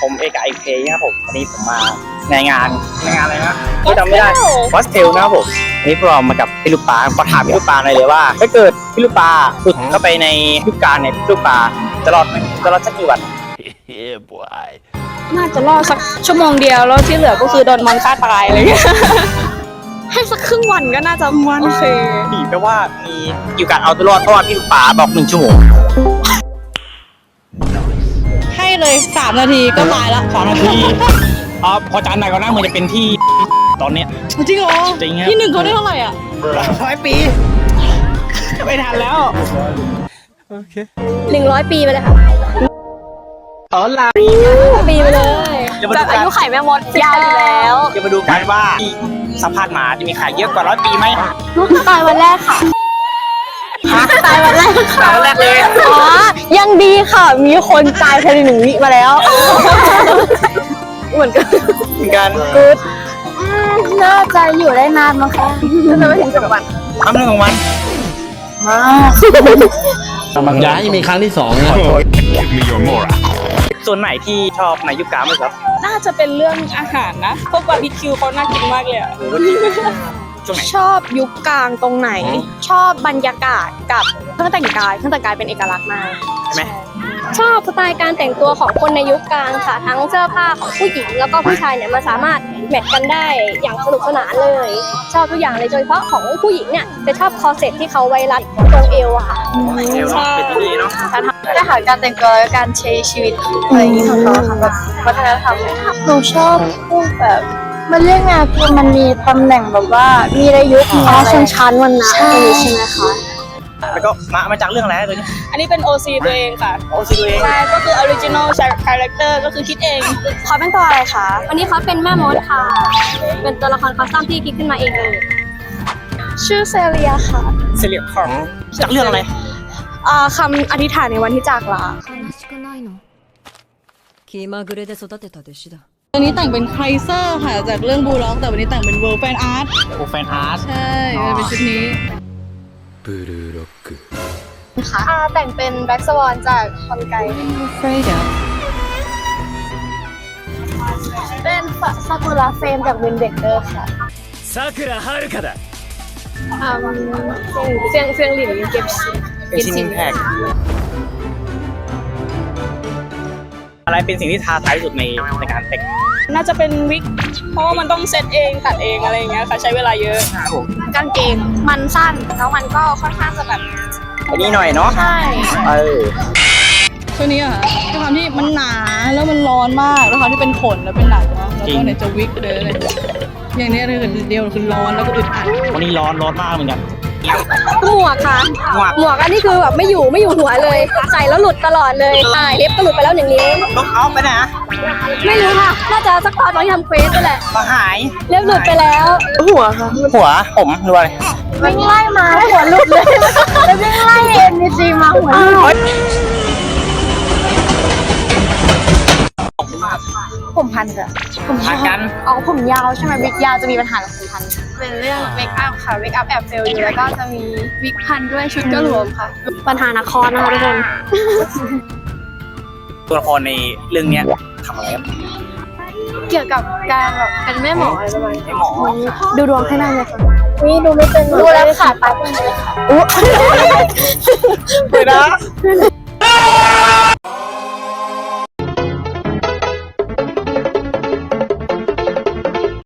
ผมผมเอกไอเคครับผมวันนี้ผมมาในงานในงานอะไรนะก็จำไม่ได้วัสเทลนะครับผมวันนี้พวกเรามากับพี่ลูกปลาขอถามพี่ลูกปลาหน่อยเลยว่าถ้าเกิดพี่ลูกปลาหลุดเข้าไปในยุคการในพี่ลูกปลาจะรอดไหมจะรอดสักกี่วัน yeah, boy. น่าจะรอดสักชั่วโมงเดียวแล้วที่เหลือก็คือโดนมอนฆ่าตายอะไรเงี้ยให้สักครึ่งวันก็น่าจะโอเคนี่แปลว่ามีอยู่การเอาตัวรอดเพราะว่าพี่ลูกปลาบอกหนึ่งชั่วโมงให้ เลยสามนาทีก็ตายละสามนาทีอ๋อพอจานไหนก็น่าเหมือนจะเป็นที่ตอนเนี้ย จริงเหรอจริงครับ ที่หนึ่งเขาได้เท่าไหร่อะ ร้อยปี ไม่ทันแล้ว หนึ่งร้อยปีไปเลยค่ะอ๋อลาปีไปเลยจะมาแบดูบกัอานยุไขแม่มดยาวอยู่แล้วจะมาดูกันว่าที่สัมภาษณ์มาจะมีใครเยอะกว่าร้อยปีไหมตายวันแรกค่ะ ตายวันแรกตายวันแรกเลยอ๋อ ยังดีค่ะ มีคนตายภายในหนึ่งวิมาแล้ว เหมือนกันเหมือนกันกูดน่าจะอยู่ได้นานมั้งคะน่าจะไม่ถึงสิบวันทำเรื่องของมันอย่าให้มีครั้งที่สองนะ Give me your mora. ส่วนไหนที่ชอบในยุคกลางไหมครับ น่าจะเป็นเรื่องอาหารนะ พวกบาร์บีคิวเขาน่ากินมากเลยอะ ช่วงไหน ชอบยุคกลางตรงไหนชอบบรรยากาศกับเครื่องแต่งกายเครื่องแต่งกายเป็นเอกลักษณ์มากใช่ไหม ชอบสไตล์การแต่งตัวของคนในยุคกลางค่ะ ทั้งเสื้อผ้าของผู้หญิงแล้วก็ผู้ชายเนี่ยมันสามารถแมทกันได้อย่างสนุกสนานเลย ชอบทุกอย่างเลยโดยเฉพาะของผู้หญิงเนี่ยจะชอบคอร์เซ็ตที่เขาไว้รัดตรงเอวอะค่ะ เอวเนาะเป็นที่ดีเนาะได้ค่ะการแต่งตัวการใช้ชีวิตอะไรอย่างนี้ของเขาค่ะแบบวัฒนธรรมหนูชอบพวกแบบ มันเรียกไงคือมันมีตำแหน่งแบบว่ามีระยุกต์อ๋อชนชั้นวันนะใช่ใช่ไหมคะ แล้วก็มามาจากเรื่องอะไรนะตัวนี้ อันนี้เป็น OC ตัวเองค่ะ โอ้ซีตัวเอง ใช่ก็คือ original character ก็คือคิดเอง เขาเป็นตัวอะไรคะวันนี้เขาเป็นแม่มดค่ะ เป็นตัวละครคอสตอมที่คิดขึ้นมาเองเลย ชื่อเซเลียค่ะ เซเลียของจากเรื่องอะไร อ่าคำอธิษฐานในวันที่จากลา 悲しくないの気まぐれで育てた弟子だ อันนี้แต่งเป็นไครเซอร์ค่ะ จากเรื่องบูล็อก แต่วันนี้แต่งเป็น World Fan Art โอแฟนอาร์ต ใช่มันเป็นชุดนี้ ブルーロック。 อ่าแต่งเป็นแบ็กสวอนจากคอนไก เป็นซากุระเฟรมจากวินเบกเกอร์ค่ะ 桜遥香だ。 อ่าเฟียงเฟียงหลินเก็บซี เป็นชิ้นแพก อะไรเป็นสิ่งที่ท้าทายที่สุดในในการแต่งน่าจะเป็นวิก เพราะว่ามันต้องเซตเองตัดเองอะไรอย่างเงี้ยค่ะใช้เวลาเยอะครับผมกางเกงมันสั้นแล้วมันก็ค่อนข้างจะแบบอันนี้หน่อยเนาะใช่เออช่วงนี้อะค่ะด้วยความที่มันหนาแล้วมันร้อนมากแล้วความที่เป็นขนแล้วเป็นหนังเนาะแล้วก็เนี่ยจะวิกเลยเลยอย่างเนี้ยคือเดียวคือร้อนแล้วก็อึดอัดวันนี้ร้อนร้อนมากเหมือนกัน หมวกค่ะ หมวก หมวกอันนี้คือแบบไม่อยู่ไม่อยู่หัวเลย ใส่แล้วหลุดตลอดเลยอ่าเล็บก็หลุดไปแล้วหนึ่งนิ้วต้องเอาไปไหนอะไม่รู้ค่ะ น่าจะสักตอนตอนที่ทำเควสนี่แหละมาหายเล็บหลุดไปแล้ว หัวค่ะหัวผมหรือว่าอะไรวิ่งไล่มาหัวหลุดเลยแล้ววิ่งไล่เอ็นจีมาหัวหลุด ผมพันค่ะพันกัน อ๋อผมยาวใช่ไหมวิกยาวจะมีปัญหากับผมพัน เป็นเรื่องเมคอัพค่ะเมคอัพแอบเฟลอยู่แล้วก็จะมีวิกพันด้วยชุดก็รวมค่ะ ปัญหานักคอนะคะทุกคน ตัวละครในเรื่องเนี้ยทำอะไรครับเกี่ยวกับการแบบเป็นแม่หมออะไรประมาณนี้ให้หมอดูดวงให้ได้ไหมคะนี่ดูไม่เป็นดูแล้วค่ะตาเป็นเลยค่ะเลยนะ